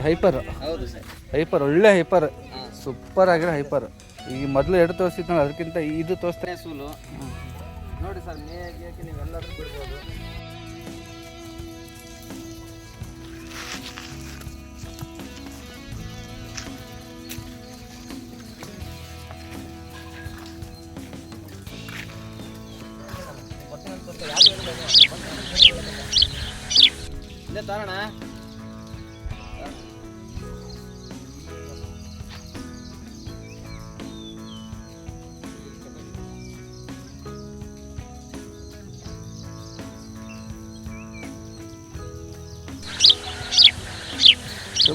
Hyper ಹೌದು sir. Heifer ಒಳ್ಳೆ heifer super ಆಗಿರೋ ಹೈಪರ್ ಈಗ ಮೊದಲು ಎರಡು ತೋರಿಸಿದ್ನಲ್ಲ ಅದಕ್ಕಿಂತ ಇದು ತೋರಿಸ್ತಾ ಸೂಲು. ನೋಡಿ ಸರ್ ಮೇಗೆ ನೀವೆಲ್ಲರೂ ಬಿಡ್ಬೋದು ಇಲ್ಲೇ ತರೋಣ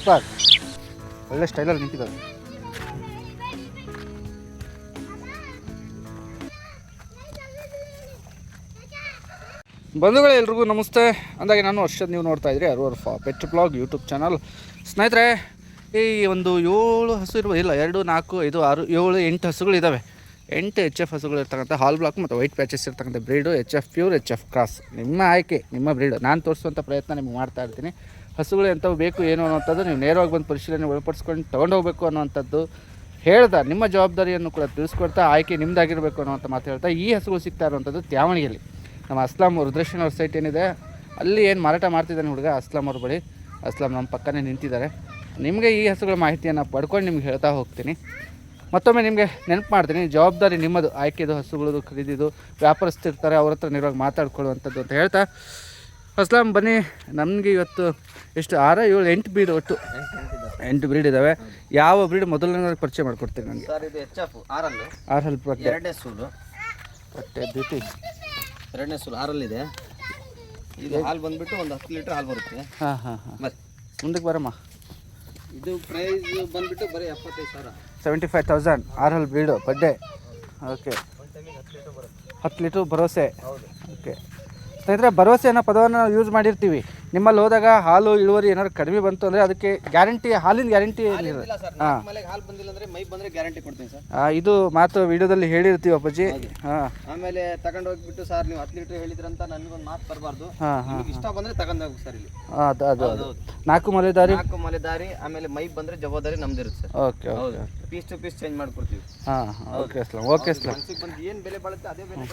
ಸೂಪರ್. ಒಳ್ಳೆ ಸ್ಟೈಲಲ್ಲಿ ನಿಂತಿದ್ದಾರೆ. ಬಂಧುಗಳೇ, ಎಲ್ರಿಗೂ ನಮಸ್ತೆ. ಅಂದಾಗೆ ನಾನು ವರ್ಷದ ನೀವು ನೋಡ್ತಾ ಇದ್ರಿ ಅರೂರ್ ಫಾ ಪೆಟ್ ಬ್ಲಾಗ್ ಯೂಟ್ಯೂಬ್ ಚಾನಲ್. ಸ್ನೇಹಿತರೆ, ಈ ಒಂದು ಏಳು ಹಸು ಇರ್ಬೋದು ಇಲ್ಲ, ಎರಡು, ನಾಲ್ಕು, ಐದು, ಆರು, ಏಳು, ಎಂಟು ಹಸುಗಳಿದ್ದಾವೆ ಎಂಟು ಎಚ್ ಎಫ್ ಹಸುಗಳು ಇರ್ತಕ್ಕಂಥ, ಹಾಲ್ ಬ್ಲಾಕ್ ಮತ್ತು ವೈಟ್ ಪ್ಯಾಚಸ್ ಇರ್ತಕ್ಕಂಥ breed H F pure H F cross ನಿಮ್ಮ ಆಯ್ಕೆ, ನಿಮ್ಮ ಬ್ರೀಡು ನಾನು ತೋರಿಸುವಂಥ ಪ್ರಯತ್ನ ನಿಮ್ಗೆ ಮಾಡ್ತಾ ಇರ್ತೀನಿ. ಹಸುಗಳು ಎಂಥವು ಬೇಕು, ಏನು ಅನ್ನೋಂಥದ್ದು ನೀವು ನೇರವಾಗಿ ಬಂದು ಪರಿಶೀಲನೆ ಒಳಪಡಿಸ್ಕೊಂಡು ತೊಗೊಂಡೋಗ್ಬೇಕು ಅನ್ನೋವಂಥದ್ದು ಹೇಳ್ದ, ನಿಮ್ಮ ಜವಾಬ್ದಾರಿಯನ್ನು ಕೂಡ ತಿಳಿಸ್ಕೊಡ್ತಾ ಆಯ್ಕೆ ನಿಮ್ಮದಾಗಿರಬೇಕು ಅನ್ನೋಂಥ ಮಾತು ಹೇಳ್ತಾ ಈ ಹಸುಗಳು ಸಿಗ್ತಾ ಇರುವಂಥದ್ದು ತ್ಯಾವಣಿಯಲ್ಲಿ ನಮ್ಮ ಅಸ್ಲಾಂ ರುದ್ರೇಶ್ವರ ಸೈಟ್ ಏನಿದೆ, ಅಲ್ಲಿ ಏನು ಮಾರಾಟ ಮಾಡ್ತಿದ್ದಾನೆ ಹುಡುಗ ಅಸ್ಲಾಂ ಅವ್ರ ಬಳಿ. ಅಸ್ಲಾಂ ನಮ್ಮ ಪಕ್ಕನೇ ನಿಂತಿದ್ದಾರೆ. ನಿಮಗೆ ಈ ಹಸುಗಳ ಮಾಹಿತಿಯನ್ನು ಪಡ್ಕೊಂಡು ನಿಮ್ಗೆ ಹೇಳ್ತಾ ಹೋಗ್ತೀನಿ. ಮತ್ತೊಮ್ಮೆ ನಿಮಗೆ ನೆನಪು ಮಾಡ್ತೀನಿ, ಜವಾಬ್ದಾರಿ ನಿಮ್ಮದು. ಆಯ್ಕೆದು ಹಸುಗಳದು, ಖರೀದಿದು ವ್ಯಾಪಾರಸ್ಥಿರ್ತಾರೆ ಅವ್ರ ಹತ್ರ ನೇರವಾಗಿ ಮಾತಾಡ್ಕೊಳ್ಳುವಂಥದ್ದು ಅಂತ ಹೇಳ್ತಾ ಅಸ್ಲಾಂ ಬನ್ನಿ. ನಮಗೆ ಇವತ್ತು ಎಷ್ಟು ಆರ ಏಳು ಎಂಟು ಬ್ರೀಡ್ ಒಟ್ಟು. ಎಂಟು ಬ್ರೀಡ್ ಇದಾವೆ. ಯಾವ ಬ್ರೀಡ್ ಮೊದಲನೇ ಪರಿಚಯ ಮಾಡಿಕೊಡ್ತೀನಿ ನನಗೆ? ಸರ್ ಇದು ಎಚ್ ಎಫ್ ಆರಲ್ಲು. ಆರು ಬಟ್ಟೆ ಎರಡನೇ ಸೂಲು. ಬಟ್ಟೆ. ಬ್ಯೂಟಿ ಎರಡನೇ ಸೂಲು ಆರಲ್ಲಿದೆ. ಇದು ಹಾಲು ಬಂದ್ಬಿಟ್ಟು ಒಂದು ಹತ್ತು ಲೀಟ್ರ್ ಹಾಲು ಬರುತ್ತೆ. ಹಾಂ ಹಾಂ ಹಾಂ. ಮತ್ತೆ. ಮುಂದಕ್ಕೆ ಬರಮ್ಮ. ಇದು ಪ್ರೈಸ್ ಬಂದ್ಬಿಟ್ಟು ಬರೀ ಎಪ್ಪತ್ತೈದು ಸಾವಿರ. ಸೆವೆಂಟಿ ಫೈವ್ ತೌಸಂಡ್ ಆರ್ ಹಲ್ ಬ್ರೀಡು ಬಡ್ಡೆ ಓಕೆ ಹತ್ತು ಲೀಟ್ರ್ ಭರೋಸೆ ಓಕೆ ಸ್ನೇಹಿತರೆ ಭರವಸೆ ಅನ್ನೋ ಪದವನ್ನು ಯೂಸ್ ಮಾಡಿರ್ತೀವಿ. ನಿಮ್ಮಲ್ಲಿ ಹೋದಾಗ ಹಾಲು ಇಳುವರಿ ಏನಾದ್ರು ಕಡಿಮೆ ಬಂತು ಅಂದ್ರೆ ಅದಕ್ಕೆ ಗ್ಯಾರಂಟಿ ಹಾಲಿನ ಗ್ಯಾರಂಟಿ ನಾಲ್ಕು ಹಾಲು ಬಂದಿಲ್ಲ ಅಂದ್ರೆ ಮೈ ಬಂದ್ರೆ ಗ್ಯಾರಂಟಿ ಕೊಡ್ತೀನಿ ಸರ್. ಇದು ಮಾತು ವಿಡಿಯೋದಲ್ಲಿ ಹೇಳಿರ್ತೀವಿ ಅಪ್ಪಾಜಿ. ಹಾಂ. ಆಮೇಲೆ ತಗೊಂಡು ಹೋಗ್ಬಿಟ್ಟು ಸರ್ ನೀವು ಹತ್ತು ಲೀಟ್ರ್ ಹೇಳಿದ್ರಂತ ನನ್ಗೊಂದು ಮಾತು ಬರಬಾರ್ದು. ಹಾಂ ಹಾಂ ಇಷ್ಟ ಬಂದ್ರೆ ತಗೊಂಡು ಹೋಗಿ ಸರ್ ಇಲ್ಲಿ. ಅದು ಅದು ದಾರಿ ಹೌದು ನಾಲ್ಕು ನಾಲ್ಕು ಮಲೆ ದಾರಿ ಆಮೇಲೆ ಮೈ ಬಂದ್ರೆ ಜವಾಬ್ದಾರಿ ನಮ್ದು ಇರುತ್ತೆ sir. Okay piece to piece change ಮಾಡ್ಕೊಡ್ತೀವಿ. ಹಾಂ ಓಕೆ ಅಸ್ಲಾಂ ಓಕೆ ಅಸ್ಲಾಂ. ಮನ್ಸಿಗೆ ಬಂದು ಏನು ಬೆಲೆ ಬಾಳುತ್ತೆ ಅದೇ ಬೆಲೆ.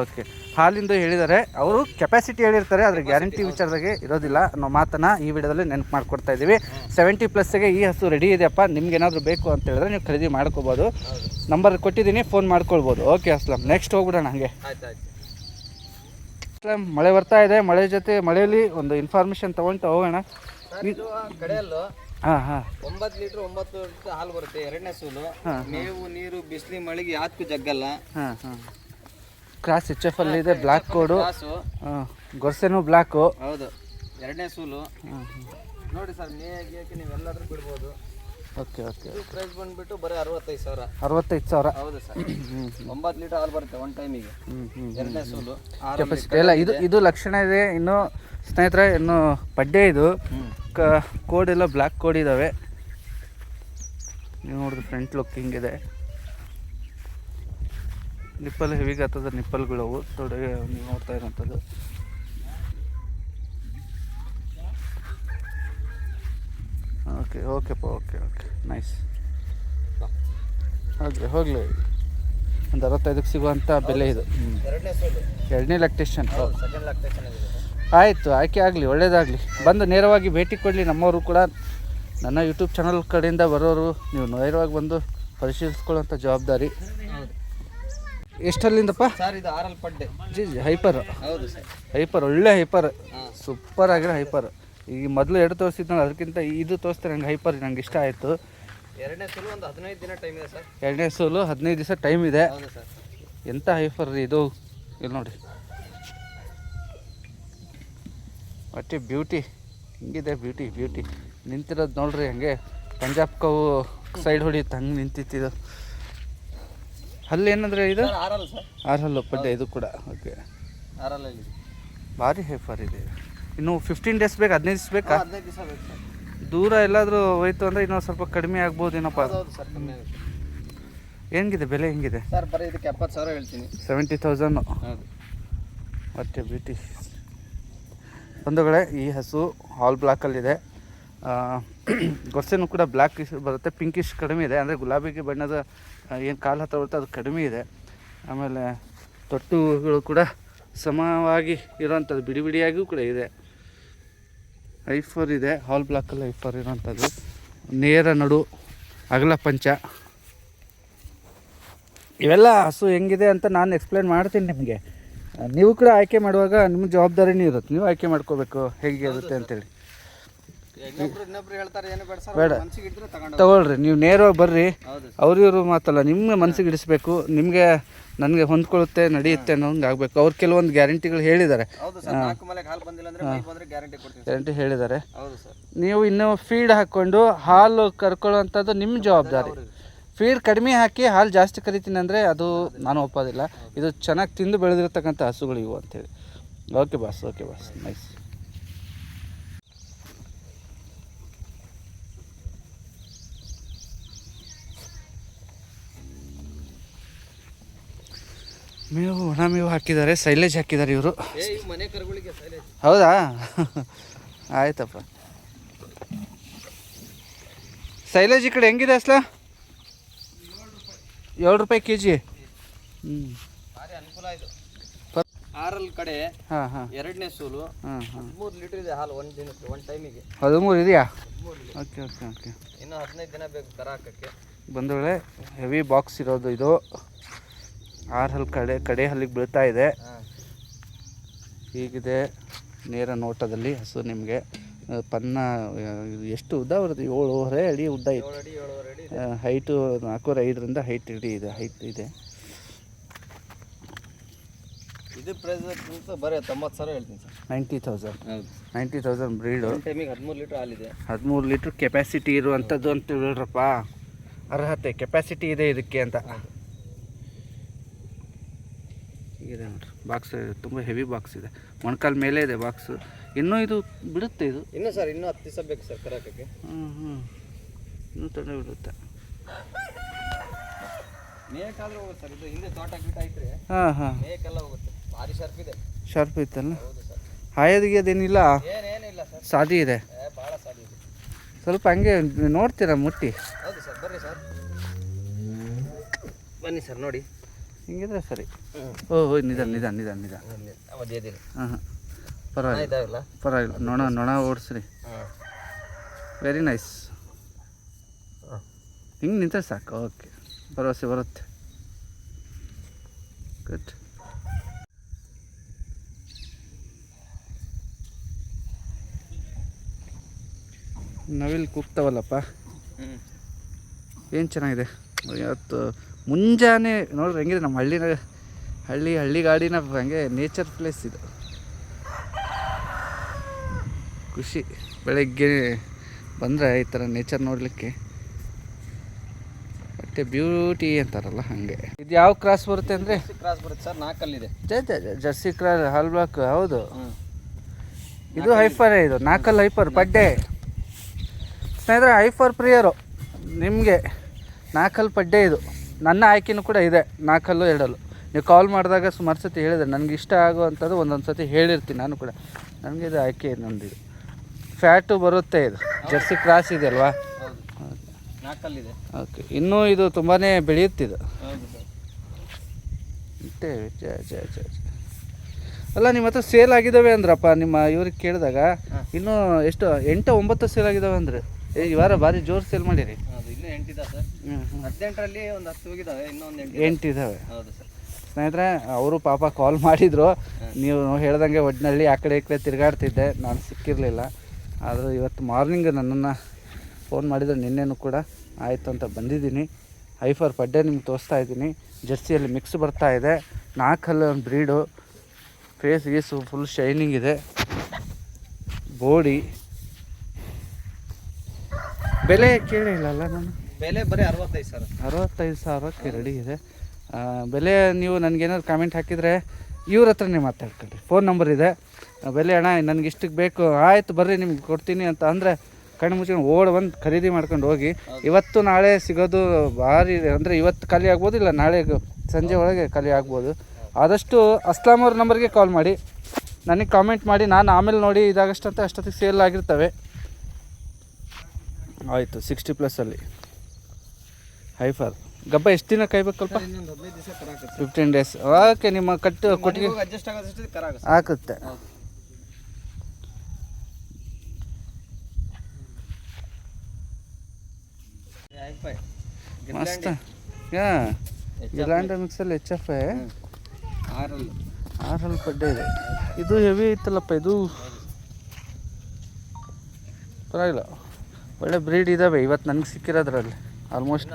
ಓಕೆ ಹಾಲಿಂದು ಹೇಳಿದ್ದಾರೆ ಅವರು ಕೆಪಾಸಿಟಿ ಹೇಳಿರ್ತಾರೆ ಅದ್ರ ಗ್ಯಾರಂಟಿ ವಿಚಾರದಾಗೆ ಇರೋದಿಲ್ಲ. ಅನ್ನೋ ಮಾತನ್ನ ಈ ವಿಡಿಯೋದಲ್ಲಿ ನೆನಪು ಮಾಡ್ಕೊಡ್ತಾ ಇದ್ದೀವಿ. ಸೆವೆಂಟಿ ಪ್ಲಸ್ಗೆ ಈ ಹಸು ರೆಡಿ ಇದೆಯಪ್ಪ. ನಿಮ್ಗೆ ಏನಾದರೂ ಬೇಕು ಅಂತ ಹೇಳಿದ್ರೆ ನೀವು ಖರೀದಿ ಮಾಡ್ಕೋಬೋದು. ನಂಬರ್ ಕೊಟ್ಟಿದ್ದೀನಿ ಫೋನ್ ಮಾಡ್ಕೊಳ್ಬೋದು. ಓಕೆ ಅಸ್ಲಾಮ್ ನೆಕ್ಸ್ಟ್ ಹೋಗ್ಬಿಡೋಣ ಹಾಗೆ. ಆಯ್ತು ಆಯ್ತು ಅಸ್ಲಾಂ ಮಳೆ ಬರ್ತಾ ಇದೆ. ಮಳೆ ಜೊತೆ ಮಳೆಯಲ್ಲಿ ಒಂದು ಇನ್ಫಾರ್ಮೇಷನ್ ತೊಗೊಳ್ತಾ ಹೋಗೋಣ. ಕಡೆಯಲ್ಲೂ ಹಾಂ ಹಾಂ. ಒಂಬತ್ತು ಲೀಟರ್ ಒಂಬತ್ತು ಹಾಲು ಬರುತ್ತೆ ಎರಡನೇ ಸೂಲು. ಮೇವು ನೀರು ಬಿಸಿಲಿ ಮಳೆಗೆ ಯಾತ್ಕು ಜಗ್ಗಲ್ಲ. ಹಾಂ ಹಾಂ. ಕ್ರಾಸ್ ಎಚ್ ಎಫ್ ಅಲ್ಲಿ ಇದೆ ಬ್ಲ್ಯಾಕ್ ಕೋಡು ಗೊರ್ಸೆನು ಬ್ಲ್ಯಾಕು ಹೌದು ಎರಡನೇ ಸೂಲು. ನೋಡಿ ಸರ್ ಮೇಗೆ ನೀವೆಲ್ಲಾದ್ರೂ ಬಿಡ್ಬೋದು. ಓಕೆ ಓಕೆ ಇದು ಪ್ರೈಸ್ ಬಂದ್ಬಿಟ್ಟು ಬರೀ ಅರವತ್ತೈದು ಸಾವಿರ. ಅರವತ್ತೈದು ಸಾವಿರ. ಹೌದು ಸರ್. ಒಂಬತ್ತು ಲೀಟರ್ ಹಾಲು ಬರುತ್ತೆ ಒನ್ ಟೈಮಿಗೆ ಎರಡನೇ ಸೂಲು. ಕೆಪಾಸಿಟಿ ಎಲ್ಲ ಇದು ಇದು ಲಕ್ಷಣ ಇದೆ. ಇನ್ನು ಸ್ನೇಹಿತರೆ ಇನ್ನು ಪಡ್ಡೆ ಇದು. ಕ ಕೋಡ್ ಎಲ್ಲ ಬ್ಲ್ಯಾಕ್ ಕೋಡ್ ಇದ್ದಾವೆ ನೀವು ನೋಡಿದ್ರೆ ಫ್ರಂಟ್ ಲುಕ್ಕಿಂಗ್ ಹಿಂಗಿದೆ. ನಿಪ್ಪಲ್ ಹೆವಿಗೆ ಆಗ್ತದ ನಿಪ್ಪಲ್ಗಳವು ತೊಡೆ ನೀವು ನೋಡ್ತಾ ಇರೋಂಥದ್ದು. ಓಕೆ ಓಕೆಪ್ಪ ಓಕೆ ಓಕೆ ನೈಸ್ ಹಾಗೆ ಹೋಗಲಿ. ಒಂದು ಅರವತ್ತೈದಕ್ಕೆ ಸಿಗುವಂಥ ಬೆಲೆ ಇದು. ಹ್ಞೂ ಎರಡನೇ ಲ್ಯಾಕ್ಟೇಷನ್ ಆಯಿತು ಆಯ್ಕೆ ಆಗಲಿ ಒಳ್ಳೇದಾಗಲಿ. ಬಂದು ನೇರವಾಗಿ ಭೇಟಿ ಕೊಡಲಿ ನಮ್ಮವರು ಕೂಡ. ನನ್ನ ಯೂಟ್ಯೂಬ್ ಚಾನಲ್ ಕಡೆಯಿಂದ ಬರೋರು ನೀವು ನೇರವಾಗಿ ಬಂದು ಪರಿಶೀಲಿಸ್ಕೊಳ್ಳೋಂಥ ಜವಾಬ್ದಾರಿ. ಎಷ್ಟಲ್ಲಿಂದಪ್ಪ? ಸರ್ ಇದು ಆರಲ್ ಪಡ್ಡೆ. G G heifer. ಹೌದು ಸರ್. ಹೈಪರ್ ಒಳ್ಳೆ ಹೈಪರ್. ಸೂಪರ್ ಆಗಿರೋ ಹೈಪರ್. ಈಗ ಮೊದಲು ಎರಡು ತೋರಿಸಿದ್ನಲ್ಲ ಅದಕ್ಕಿಂತ ಇದು ತೋರಿಸ್ತಾರೆ ನಂಗೆ ಹೈಪರ್ ನಂಗೆ ಇಷ್ಟ ಆಯಿತು. ಎರಡನೇ ಸೂಲು ಒಂದು ಹದಿನೈದು ದಿನ ಟೈಮ್ ಇದೆ ಸರ್. ಎರಡನೇ ಸೋಲು ಹದಿನೈದು ದಿವಸ ಟೈಮ್ ಇದೆ. ಎಂಥ ಹೈಫರ್ ರೀ ಇದು? ಇಲ್ಲಿ ನೋಡಿ. ಒಟ್ಟೆ ಬ್ಯೂಟಿ ಹಿಂಗಿದೆ ಬ್ಯೂಟಿ ಬ್ಯೂಟಿ ನಿಂತಿರೋದು ನೋಡ್ರಿ ಹಂಗೆ. ಪಂಜಾಬ್ ಕವು ಸೈಡ್ ಹೊಡಿಯುತ್ತೆ ಹಂಗೆ ನಿಂತಿತ್ತಿದು ಹಲ್ಲು ಏನಂದ್ರೆ ಇದು? ಸರ್ ಆರಲ್ ಸರ್. ಆರು ಹಲ್ಲು ಪಡ್ಡೆ ಇದು ಕೂಡ. ಓಕೆ. ಭಾರಿ ಹೈಫರ್ ಇದೆ. ಇನ್ನು ಫಿಫ್ಟೀನ್ ಡೇಸ್ ಬೇಕು ಹದಿನೈದು ದಿವಸ ಬೇಕಾ? ದೂರ ಎಲ್ಲಾದರೂ ಹೋಯ್ತು ಅಂದರೆ ಇನ್ನೊಂದು ಸ್ವಲ್ಪ ಕಡಿಮೆ ಆಗ್ಬೋದೇನಪ್ಪ ಹೆಂಗಿದೆ ಬೆಲೆ ಹೆಂಗಿದೆ? ಸರ್ ಬರೀ ಇದಕ್ಕೆ ಎಪ್ಪತ್ತು ಸಾವಿರ ಹೇಳ್ತೀನಿ. ಸೆವೆಂಟಿ ತೌಸಂಡು ಮತ್ತೆ ಬ್ಯೂಟಿ ಬಂಧುಗಳೇ ಈ ಹಸು ಹಾಲ್ ಬ್ಲ್ಯಾಕಲ್ಲಿದೆ ಗೊರ್ಸೆನೂ ಕೂಡ ಬ್ಲ್ಯಾಕ್ ಬರುತ್ತೆ ಪಿಂಕಿಶ್ ಕಡಿಮೆ ಇದೆ. ಅಂದರೆ ಗುಲಾಬಿಗೆ ಬಣ್ಣದ ಏನು ಕಾಲು ಹತ್ರ ಬರುತ್ತೆ ಅದು ಕಡಿಮೆ ಇದೆ. ಆಮೇಲೆ ತೊಟ್ಟುಗಳು ಕೂಡ ಸಮವಾಗಿ ಇರೋವಂಥದ್ದು, ಬಿಡಿ ಬಿಡಿಯಾಗಿಯೂ ಕೂಡ ಇದೆ. ಐಫರ್ ಇದೆ, ಹಾಲ್ ಬ್ಲಾಕಲ್ಲಿ ಐಫರ್ ಇರೋವಂಥದ್ದು. ನೇರ ನಡು ಅಗಲ ಪಂಚ. ಇವೆಲ್ಲ ಹಸು ಹೆಂಗಿದೆ ಅಂತ ನಾನು ಎಕ್ಸ್ಪ್ಲೇನ್ ಮಾಡ್ತೀನಿ ನಿಮಗೆ. ನೀವು ಕೂಡ ಆಯ್ಕೆ ಮಾಡುವಾಗ ನಿಮ್ಮ ಜವಾಬ್ದಾರಿನೂ ಇರುತ್ತೆ. ನೀವು ಆಯ್ಕೆ ಮಾಡ್ಕೋಬೇಕು, ಹೇಗೆ ಇರುತ್ತೆ ಅಂತೇಳಿ. ಬೇಡ ತಗೊಳ್ರಿ ನೀವು ನೇರವಾಗಿ ಬರ್ರಿ. ಅವ್ರು ಇವರು ಮಾತಲ್ಲ ನಿಮ್ಮ ಮನಸ್ಸಿಗೆ ಇಡಿಸ್ಬೇಕು ನಿಮಗೆ ನನಗೆ ಹೊಂದ್ಕೊಳ್ಳುತ್ತೆ ನಡೆಯುತ್ತೆ ಅನ್ನೋಂಗೆ ಆಗಬೇಕು. ಅವ್ರು ಕೆಲವೊಂದು ಗ್ಯಾರಂಟಿಗಳು ಹೇಳಿದ್ದಾರೆ. ಗ್ಯಾರಂಟಿ ಹೇಳಿದ್ದಾರೆ. ನೀವು ಇನ್ನೂ ಫೀಡ್ ಹಾಕ್ಕೊಂಡು ಹಾಲು ಕರ್ಕೊಳ್ಳೋವಂಥದ್ದು ನಿಮ್ಮ ಜವಾಬ್ದಾರಿ. ಫೀಡ್ ಕಡಿಮೆ ಹಾಕಿ ಹಾಲು ಜಾಸ್ತಿ ಕರಿತೀನಿ ಅಂದರೆ ಅದು ನಾನು ಒಪ್ಪೋದಿಲ್ಲ. ಇದು ಚೆನ್ನಾಗಿ ತಿಂದು ಬೆಳೆದಿರ್ತಕ್ಕಂಥ ಹಸುಗಳು ಇವು ಅಂತೇಳಿ. Okay boss okay boss nice ಮೇವು ಒಣ ಮೇವು ಹಾಕಿದ್ದಾರೆ ಸೈಲೇಜ್ ಹಾಕಿದ್ದಾರೆ ಇವರು. ಹೌದಾ? ಆಯ್ತಪ್ಪ. ಸೈಲೇಜ್ ಈ ಕಡೆ ಹೆಂಗಿದೆ ಅಸ್ಲ? ಏಳು ರೂಪಾಯಿ ಕೆ ಜಿ ಹ್ಞೂ ಭಾರಿ ಅನುಕೂಲ ಇದು. ಆರಲ್ ಕಡೆ ಹಾಂ ಹಾಂ. ಎರಡನೇ ಸೂಲು. ಹದಿಮೂರು ಲೀಟರ್ ಇದೆ ಹಾಲು ಒಂದು ದಿನಕ್ಕೆ ಒಂದು ಟೈಮಿಗೆ. ಹದಿಮೂರು ಇದೆಯಾ? Okay okay okay. ಇನ್ನು ಹದಿನೈದು ದಿನ ಬೇಕು ಕರ ಹಾಕಕ್ಕೆ. ಬಂದ ಹೆವಿ ಬಾಕ್ಸ್ ಇರೋದು ಇದು. ಆರು ಹಲ್ ಕಡೆ ಕಡೆ ಹಲ್ಲಿಗೆ ಬೀಳ್ತಾ ಇದೆ. ಹೀಗಿದೆ ನೇರ ನೋಟದಲ್ಲಿ ಹಸು ನಿಮಗೆ. ಪನ್ನ ಎಷ್ಟು ಉದ್ದ ಬರುತ್ತೆ? ಏಳುವರೆ ಅಡಿ ಉದ್ದ ಇದೆ. ಹೈಟು ನಾಲ್ಕೂವರೆ ಐದರಿಂದ ಹೈಟ್ ಇಡೀ ಇದೆ ಹೈಟ್ ಇದೆ. ಇದು ಪ್ರೈಸ್ ಬರೀ ತೊಂಬತ್ತು ಸಾವಿರ ಹೇಳ್ತೀನಿ sir. Ninety thousand ninety thousand breed ಟೈಮಿಗೆ ಹದಿಮೂರು ಲೀಟರ್ ಹಾಲಿದೆ. ಹದಿಮೂರು ಲೀಟ್ರ್ ಕೆಪಾಸಿಟಿ ಇರುವಂಥದ್ದು ಅಂತ ಹೇಳ್ರಪ್ಪ ಅರ್ಹತೆ ಕೆಪಾಸಿಟಿ ಇದೆ ಇದಕ್ಕೆ ಅಂತ. ಇದೆ ನೋಡ್ರಿ. ಬಾಕ್ಸ್ ತುಂಬ ಹೆವಿ ಬಾಕ್ಸ್ ಇದೆ. ಮೊಣಕಾಲ ಮೇಲೆ ಇದೆ ಬಾಕ್ಸ್ ಇನ್ನೂ ಇದು ಬಿಡುತ್ತೆ ಇದು? ಇನ್ನೂ ಸರ್ ಇನ್ನೂ ಹತ್ತು ದಿವಸ ಬೇಕು ಸರ್ ಕರಾಕಕ್ಕೆ. ಹ್ಞೂ ಹ್ಞೂ ಇನ್ನೂ ತೊಂದರೆ ಬಿಡುತ್ತೆ. ಮೇಕಾದ್ರೂ ಹೋಗುತ್ತೆ ಸರ್ ಇದು ಹಿಂದೆ ತೋಟ ಗೀಟ ಐತ್ರಿ ಹಾಂ ಹಾಂ. ಮೇಕೆಲ್ಲ ಹೋಗುತ್ತೆ. ಭಾರಿ ಶಾರ್ಪ್ ಇದೆ. ಶಾರ್ಪ್ ಇತ್ತಲ್ಲ ಹೌದು ಸರ್. ಹಾಯೋದಿಗೆ ಅದೇನಿಲ್ಲ? ಏನೇನಿಲ್ಲ ಸರ್. ಸಾದಿ ಇದೆ. ಏ ಭಾಳ ಸಾದಿ ಇದೆ. ಸ್ವಲ್ಪ ಹಂಗೆ ನೋಡ್ತೀರಾ ಮುಟ್ಟಿ? ಹೌದು ಸರ್ ಬರ್ರಿ ಸರ್. ಬನ್ನಿ ಸರ್ ನೋಡಿ. ಹಿಂಗಿದ್ರೆ ಸರಿ. ಓ ಓ ನಿಧಾನ ನಿಧಾನ ನಿಧಾನ ನಿಧಾನ. ಹಾಂ ಹಾಂ ಪರವಾಗಿಲ್ಲ. ಪರವಾಗಿಲ್ಲ. ನೊಣ ನೊಣ ಓಡಿಸ್ರಿ. ವೆರಿ ನೈಸ್ ಹಿಂಗೆ ನಿಂತರೆ ಸಾಕು. ಓಕೆ ಭರವಸೆ ಬರುತ್ತೆ. ಗುಡ್ ನವಿಲ್ ಕೂಗ್ತಾವಲ್ಲಪ್ಪ? ಏನು ಚೆನ್ನಾಗಿದೆ? ಇವತ್ತು ಮುಂಜಾನೆ ನೋಡ್ರಿ ಹೆಂಗಿದೆ ನಮ್ಮ ಹಳ್ಳಿನ ಹಳ್ಳಿ ಹಳ್ಳಿ ಗಾಡಿನ ಹಂಗೆ ನೇಚರ್ ಪ್ಲೇಸ್ ಇದು. ಖುಷಿ. ಬೆಳಗ್ಗೆ ಬಂದರೆ ಈ ಥರ ನೇಚರ್ ನೋಡಲಿಕ್ಕೆ. ಮತ್ತೆ ಬ್ಯೂಟಿ ಅಂತಾರಲ್ಲ ಹಾಗೆ. ಇದು ಯಾವ ಕ್ರಾಸ್ ಬರುತ್ತೆ ಅಂದರೆ? ಕ್ರಾಸ್ ಬರುತ್ತೆ ಸರ್ ನಾಲ್ಕಲ್ಲಿದೆ ಜರ್ಸಿ ಕ್ರಾಸ್ ಹಾಲ್ ಬ್ಲಾಕ್ ಹೌದು. ಇದು ಹೈಫರ್ ಇದು ನಾಲ್ಕಲ್ಲಿ ಹೈಫರ್ ಪಡ್ಡೆ. ಸ್ನೇಹಿತರೆ ಹೈಫರ್ ಪ್ರಿಯರು ನಿಮಗೆ ನಾಲ್ಕಲ್ಲಿ ಪಡ್ಡೆ ಇದು. ನನ್ನ ಆಯ್ಕೆನೂ ಕೂಡ ಇದೆ ನಾಲ್ಕಲ್ಲು ಎರಡಲ್ಲು. ನೀವು ಕಾಲ್ ಮಾಡಿದಾಗ ಸುಮಾರು ಸತಿ ಹೇಳಿದೆ ನನಗೆ ಇಷ್ಟ ಆಗುವಂಥದ್ದು ಒಂದೊಂದು ಸತಿ ಹೇಳಿರ್ತೀನಿ ನಾನು ಕೂಡ. ನನಗೆ ಇದು ಆಯ್ಕೆ ನಂದಿದು ಫ್ಯಾಟು ಬರುತ್ತೆ ಇದು ಜರ್ಸಿ ಕ್ರಾಸ್ ಇದೆ ಅಲ್ವಾ? ಓಕೆ ಇನ್ನೂ ಇದು ತುಂಬಾ ಬೆಳೆಯುತ್ತಿದೆ. ಅಲ್ಲ ನಿಮ್ಮ ಹತ್ರ ಸೇಲ್ ಆಗಿದ್ದಾವೆ ಅಂದ್ರಪ್ಪ ನಿಮ್ಮ ಇವ್ರಿಗೆ ಕೇಳಿದಾಗ. ಇನ್ನೂ ಎಷ್ಟು ಎಂಟು ಒಂಬತ್ತು ಸೇಲ್ ಆಗಿದ್ದಾವೆ ಅಂದ್ರೆ? ಈ ವಾರ ಭಾರಿ ಜೋರು ಸೇಲ್ ಮಾಡಿರಿ. ಇನ್ನೂ ಎಂಟಿದೆ ಸರ್. ಹ್ಞೂ ಹ್ಞೂ ಹದಿನೆಂಟರಲ್ಲಿ ಒಂದು ಹತ್ತು ಹೋಗಿದ್ದಾವೆ ಇನ್ನೂ ಒಂದು ಎಂಟು ಎಂಟು ಇದ್ದಾವೆ ಹೌದು ಸರ್. ಸ್ನೇಹಿತರೆ ಅವರು ಪಾಪ ಕಾಲ್ ಮಾಡಿದರು. ನೀವು ಹೇಳ್ದಂಗೆ ಒಡ್ನಳ್ಳಿ ಆ ಕಡೆ ಈ ಕಡೆ ತಿರುಗಾಡ್ತಿದ್ದೆ. ನಾನು ಸಿಕ್ಕಿರಲಿಲ್ಲ. ಆದರೂ ಇವತ್ತು ಮಾರ್ನಿಂಗ್ ನನ್ನನ್ನು ಫೋನ್ ಮಾಡಿದ್ರು. ನಿನ್ನೆನೂ ಕೂಡ ಆಯಿತು ಅಂತ ಬಂದಿದ್ದೀನಿ. ಐಫರ್ ಪಡ್ಡೆ ನಿಮ್ಗೆ ತೋರಿಸ್ತಾ ಇದ್ದೀನಿ. ಜರ್ಸಿಯಲ್ಲಿ ಮಿಕ್ಸ್ ಬರ್ತಾ ಇದೆ. ನಾಲ್ಕಲ್ಲಿ ಒಂದು ಬ್ರೀಡು ಫೇಸ್ ಗೀಸು ಫುಲ್ ಶೈನಿಂಗ್ ಇದೆ. ಬೋಡಿ ಬೆಲೆ ಕೇಳಿಲ್ಲಲ್ಲ ನಾನು? ಬೆಲೆ ಬರೀ ಅರವತ್ತೈದು ಸಾವಿರ. ಅರವತ್ತೈದು ಸಾವಿರಕ್ಕೆ ರೆಡಿ ಇದೆ. ಬೆಲೆ ನೀವು ನನಗೇನಾದ್ರು ಕಾಮೆಂಟ್ ಹಾಕಿದರೆ ಇವ್ರ ಹತ್ರನೇ ಮಾತಾಡ್ಕೊಳ್ರಿ ಫೋನ್ ನಂಬರ್ ಇದೆ. ಬೆಲೆ ಅಣ್ಣ ನನಗೆ ಇಷ್ಟಕ್ಕೆ ಬೇಕು. ಆಯ್ತು ಬರ್ರಿ ನಿಮ್ಗೆ ಕೊಡ್ತೀನಿ ಅಂತ ಅಂದರೆ ಕಣ್ಣು ಮುಚ್ಕೊಂಡು ಓಡ್ ಬಂದು ಖರೀದಿ ಮಾಡ್ಕೊಂಡು ಹೋಗಿ. ಇವತ್ತು ನಾಳೆ ಸಿಗೋದು ಭಾರಿ ಅಂದರೆ ಇವತ್ತು ಖಾಲಿ ಆಗ್ಬೋದು ಇಲ್ಲ ನಾಳೆ ಸಂಜೆ ಒಳಗೆ ಖಾಲಿ ಆಗ್ಬೋದು. ಆದಷ್ಟು ಅಸ್ಲಾಂ ಅವ್ರ ನಂಬರ್ಗೆ ಕಾಲ್ ಮಾಡಿ. ನನಗೆ ಕಾಮೆಂಟ್ ಮಾಡಿ. ನಾನು ಆಮೇಲೆ ನೋಡಿ ಇದಾಗಷ್ಟಂತ ಅಷ್ಟೊತ್ತಿಗೆ ಸೇಲ್ ಆಗಿರ್ತವೆ. ಆಯಿತು ಸಿಕ್ಸ್ಟಿ ಪ್ಲಸ್ಸಲ್ಲಿ ಹೈಫರ್ ಗಬ್ಬ ಎಷ್ಟು ದಿನ ಕಾಯ್ಬೇಕಲ್ಪ? ಫಿಫ್ಟೀನ್ ಡೇಸ್ ಓಕೆ ನಿಮ್ಮ ಕಟ್ಟು ಕೊಟ್ಟಿಗೆ ಆಗುತ್ತೆ. ಹಾಕುತ್ತೆ ಮಸ್ತ್. ಗಿಲಾಂಡ ಮಿಕ್ಸಲ್ಲಿ ಎಚ್ ಎಫ್ ಆರಲ್ ಆರ್ ಎಲ್ ಪಡ್ಡೆ ಇದೆ. ಇದು ಹೆವಿ ಇತ್ತಲ್ಲಪ್ಪ ಇದು? ಪರವಾಗಿಲ್ಲ. ಒಳ್ಳೆ ಬ್ರೀಡ್ ಇದ್ದಾವೆ ಇವತ್ತು ನನಗೆ ಸಿಕ್ಕಿರೋದ್ರಲ್ಲಿ. ಆಲ್ಮೋಸ್ಟ್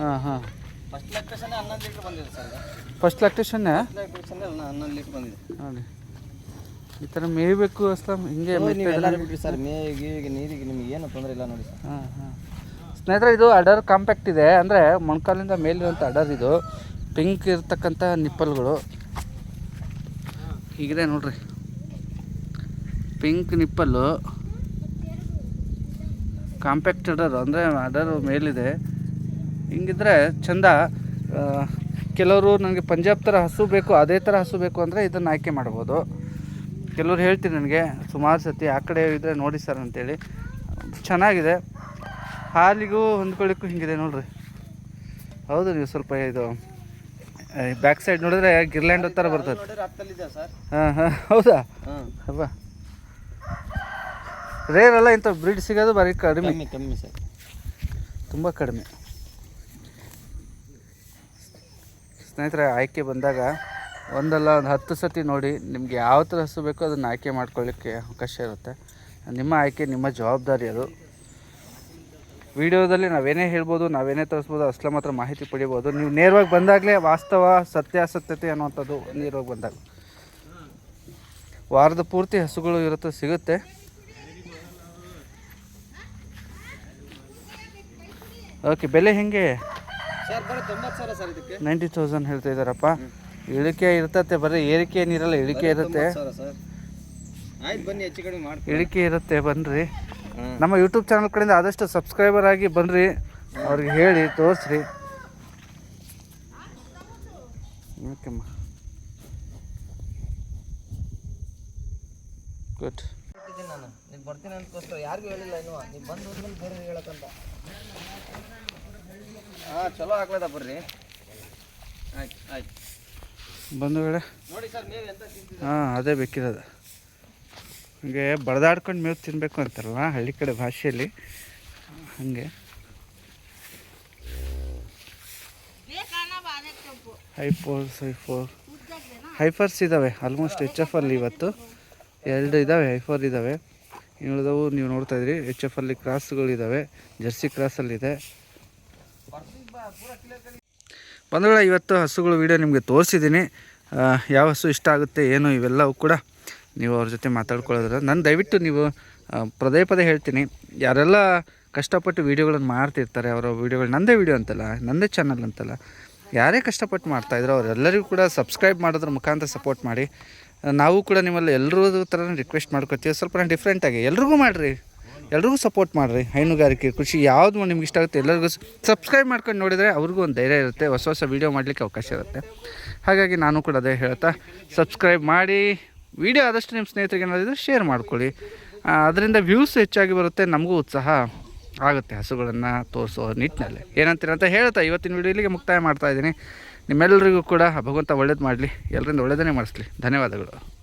ಹಾಂ ಹಾಂ. ಫಸ್ಟ್ ಲ್ಯಾಕ್ಟೇಷನ್ನೇ ಫಸ್ಟ್ ಲ್ಯಾಕ್ಟೇಷನ್ ಹನ್ನೊಂದು ಲೀಟ್ರ್ ಬಂದಿದೆ. ನೋಡಿ ಈ ಥರ ಮೇಯ್ಬೇಕು ಅಸ್ಲಾಮ್ ಹಿಂಗೆ ಸರ್. ನೀರಿಗೆ ನಿಮಗೆ ಏನು ತೊಂದರೆ ಇಲ್ಲ ನೋಡಿ ಸರ್. ಹಾಂ ಹಾಂ. ಸ್ನೇಹಿತರೆ ಇದು ಅಡರ್ ಕಾಂಪ್ಯಾಕ್ಟ್ ಇದೆ. ಅಂದರೆ ಮೊಣಕಾಲಿಂದ ಮೇಲಿರುವಂಥ ಅಡರ್ ಇದು. ಪಿಂಕ್ ಇರ್ತಕ್ಕಂಥ ನಿಪ್ಪಲ್ಗಳು. ಹೀಗಿದೆ ನೋಡ್ರಿ. ಪಿಂಕ್ ನಿಪ್ಪಲ್ಲು. ಕಾಂಪ್ಯಾಕ್ಟ್ ಅಡರ್ ಅಂದರೆ ಅದರ ಮೇಲಿದೆ. ಹಿಂಗಿದ್ರೆ ಚಂದ ಕೆಲವರು ನನಗೆ ಪಂಜಾಬ್ ಥರ ಹಸು ಬೇಕು ಅದೇ ಥರ ಹಸು ಬೇಕು ಅಂದರೆ ಇದನ್ನು ಆಯ್ಕೆ ಮಾಡ್ಬೋದು. ಕೆಲವ್ರು ಹೇಳ್ತೀನಿ ನನಗೆ ಸುಮಾರು ಸತಿ ಆ ಕಡೆ ಇದ್ದರೆ ನೋಡಿ ಸರ್ ಅಂತೇಳಿ. ಚೆನ್ನಾಗಿದೆ. ಹಾಲಿಗೂ ಹೊಂದ್ಕೊಳ್ಳಿಕ್ಕೂ ಹಿಂಗಿದೆ ನೋಡ್ರಿ. ಹೌದು ನೀವು ಸ್ವಲ್ಪ ಇದು ಬ್ಯಾಕ್ ಸೈಡ್ ನೋಡಿದ್ರೆ ಗಿರ್ಲ್ಯಾಂಡ್ ಥರ ಬರ್ತದೆ. ಹಾಂ ಹಾಂ ಹೌದಾ? ಹಾಂ. ಹಬ್ಬ ರೇರ್ ಅಲ್ಲ ಇಂಥ ಬ್ರೀಡ್ ಸಿಗೋದು ಬರೀ ಕಡಿಮೆ. ಕಮ್ಮಿ ಕಮ್ಮಿ ಸರ್. ತುಂಬ ಕಡಿಮೆ. ಸ್ನೇಹಿತರೆ ಆಯ್ಕೆ ಬಂದಾಗ ಒಂದಲ್ಲ ಒಂದು ಹತ್ತು ಸತಿ ನೋಡಿ ನಿಮ್ಗೆ ಯಾವ ಥರ ಹಸು ಬೇಕೋ ಅದನ್ನು ಆಯ್ಕೆ ಮಾಡ್ಕೊಳ್ಳಿಕ್ಕೆ ಅವಕಾಶ ಇರುತ್ತೆ. ನಿಮ್ಮ ಆಯ್ಕೆ ನಿಮ್ಮ ಜವಾಬ್ದಾರಿ ಅದು. ವಿಡಿಯೋದಲ್ಲಿ ನಾವೇನೇ ಹೇಳ್ಬೋದು ನಾವೇನೇ ತೋರಿಸ್ಬೋದು ಅಸ್ಲ ಮಾತ್ರ ಮಾಹಿತಿ ಪಡಿಬೋದು. ನೀವು ನೇರವಾಗಿ ಬಂದಾಗಲೇ ವಾಸ್ತವ ಸತ್ಯಾಸತ್ಯತೆ ಅನ್ನುವಂಥದ್ದು ನೇರವಾಗಿ ಬಂದಾಗ. ವಾರದ ಪೂರ್ತಿ ಹಸುಗಳು ಇರುತ್ತೆ ಸಿಗುತ್ತೆ. ಓಕೆ ಬೆಲೆ ಹೆಂಗೆ? ಸರ್ ಬರೀ ತೊಂಬತ್ತು ಸಾವಿರ ಸರ್ ಇದಕ್ಕೆ. ನೈಂಟಿ ತೌಸಂಡ್ ಹೇಳ್ತಾ ಇದ್ದಾರಪ್ಪ. ಇಳಿಕೆ ಇರ್ತತೆ ಬರೀ ಏರಿಕೆ ಏನಿರಲ್ಲ ಇಳಿಕೆ ಇರುತ್ತೆ. ಇಳಿಕೆ ಇರುತ್ತೆ ಬನ್ನಿರಿ ನಮ್ಮ ಯೂಟ್ಯೂಬ್ ಚಾನಲ್ ಕಡೆಯಿಂದ ಆದಷ್ಟು ಸಬ್ಸ್ಕ್ರೈಬರ್ ಆಗಿ ಬನ್ನಿರಿ ಅವ್ರಿಗೆ ಹೇಳಿ ತೋರಿಸ್ರಿ. ಓಕೆಮ್ಮ ಗುಡ್ ಬರ್ತೀನಿ ಅನ್ಕೋಸ್ಕರ ಯಾರಿಗೂ ಹೇಳಿಲ್ಲ ಇನ್ನು. ನೀವು ಬಂದು ಹೋದ್ಮೇಲೆ ಬೇರೆ ಹೇಳಕ್ಕಂತ. ಹಾಂ ಚಲೋ ಹಾಕ್ಲದ ಬರ್ರಿ. ಆಯ್ತು ಆಯ್ತು. ಬಂಧುಗಳೇ ನೋಡಿ ಸರ್ ಎಂತ ಹಾಂ ಅದೇ ಬೇಕಿರೋದು. ಹಂಗೆ ಬಡ್ದಾಡ್ಕೊಂಡು ಮೇವು ತಿನ್ನಬೇಕು ಅಂತಾರಲ್ಲ ಹಳ್ಳಿ ಕಡೆ ಭಾಷೆಯಲ್ಲಿ. ಹಾಗೆ. ಹೈಫೋರ್ಸ್ ಹೈಫೋರ್ ಹೈಫರ್ಸ್ ಇದ್ದಾವೆ ಆಲ್ಮೋಸ್ಟ್ ಎಚ್ ಎಫ್ ಅಲ್ಲಿ ಇವತ್ತು. ಎರಡು ಇದ್ದಾವೆ ಹೈಫೋರ್ ಇದ್ದಾವೆ ಉಳಿದವು ನೀವು ನೋಡ್ತಾ ಇದ್ರಿ ಎಚ್ ಎಫ್ ಅಲ್ಲಿ ಕ್ರಾಸ್ಗಳಿದ್ದಾವೆ ಜರ್ಸಿ ಕ್ರಾಸಲ್ಲಿದೆ. ಬಂಧುಗಳ ಇವತ್ತು ಹಸುಗಳು ವಿಡಿಯೋ ನಿಮಗೆ ತೋರಿಸಿದ್ದೀನಿ. ಯಾವ ಹಸು ಇಷ್ಟ ಆಗುತ್ತೆ, ಏನು, ಇವೆಲ್ಲವೂ ಕೂಡ ನೀವು ಅವ್ರ ಜೊತೆ ಮಾತಾಡ್ಕೊಳ್ಳೋದ್ರ ನಾನು ದಯವಿಟ್ಟು ನೀವು ಪದೇ ಪದೇ ಹೇಳ್ತೀನಿ. ಯಾರೆಲ್ಲ ಕಷ್ಟಪಟ್ಟು ವೀಡಿಯೋಗಳನ್ನು ಮಾಡ್ತಿರ್ತಾರೆ, ಅವರ ವೀಡಿಯೋಗಳು ನಂದೇ ವೀಡಿಯೋ ಅಂತಲ್ಲ, ನಂದೇ ಚಾನಲ್ ಅಂತಲ್ಲ, ಯಾರೇ ಕಷ್ಟಪಟ್ಟು ಮಾಡ್ತಾಯಿದ್ರು ಅವರೆಲ್ಲರಿಗೂ ಕೂಡ ಸಬ್ಸ್ಕ್ರೈಬ್ ಮಾಡೋದ್ರ ಮುಖಾಂತರ ಸಪೋರ್ಟ್ ಮಾಡಿ. ನಾವು ಕೂಡ ನಿಮ್ಮಲ್ಲಿ ಎಲ್ಲರೂ ಥರ ರಿಕ್ವೆಸ್ಟ್ ಮಾಡ್ಕೊತೀವಿ. ಸ್ವಲ್ಪ ಡಿಫ್ರೆಂಟಾಗಿ ಎಲ್ರಿಗೂ ಮಾಡಿರಿ. ಎಲ್ರಿಗೂ ಸಪೋರ್ಟ್ ಮಾಡಿರಿ. ಹೈನುಗಾರಿಕೆ, ಕೃಷಿ ಯಾವುದು ನಿಮ್ಗೆ ಇಷ್ಟ ಆಗುತ್ತೆ ಎಲ್ಲರಿಗೂ ಸಬ್ಸ್ಕ್ರೈಬ್ ಮಾಡ್ಕೊಂಡು ನೋಡಿದರೆ ಅವ್ರಿಗೂ ಒಂದು ಧೈರ್ಯ ಇರುತ್ತೆ. ಹೊಸ ಹೊಸ ವೀಡಿಯೋ ಮಾಡಲಿಕ್ಕೆ ಅವಕಾಶ ಇರುತ್ತೆ. ಹಾಗಾಗಿ ನಾನು ಕೂಡ ಅದೇ ಹೇಳ್ತಾ ಸಬ್ಸ್ಕ್ರೈಬ್ ಮಾಡಿ. ವಿಡಿಯೋ ಆದಷ್ಟು ನಿಮ್ಮ ಸ್ನೇಹಿತರಿಗೆ ಏನಾದರೂ ಶೇರ್ ಮಾಡ್ಕೊಳ್ಳಿ. ಅದರಿಂದ ವ್ಯೂಸ್ ಹೆಚ್ಚಾಗಿ ಬರುತ್ತೆ, ನಮಗೂ ಉತ್ಸಾಹ ಆಗುತ್ತೆ ಹಸುಗಳನ್ನು ತೋರಿಸೋ ನಿಟ್ಟಿನಲ್ಲಿ. ಏನಂತೀರ ಅಂತ ಹೇಳ್ತಾ, ಇವತ್ತಿನ ವಿಡಿಯೋ ಇಲ್ಲಿಗೆ ಮುಕ್ತಾಯ ಮಾಡ್ತಾ ಇದ್ದೀನಿ. ನಿಮ್ಮೆಲ್ಲರಿಗೂ ಕೂಡ ಭಗವಂತ ಒಳ್ಳೇದು ಮಾಡಲಿ. ಎಲ್ಲರಿಂದ ಒಳ್ಳೆಯದನ್ನೇ ಮಾಡಿಸ್ಲಿ. ಧನ್ಯವಾದಗಳು.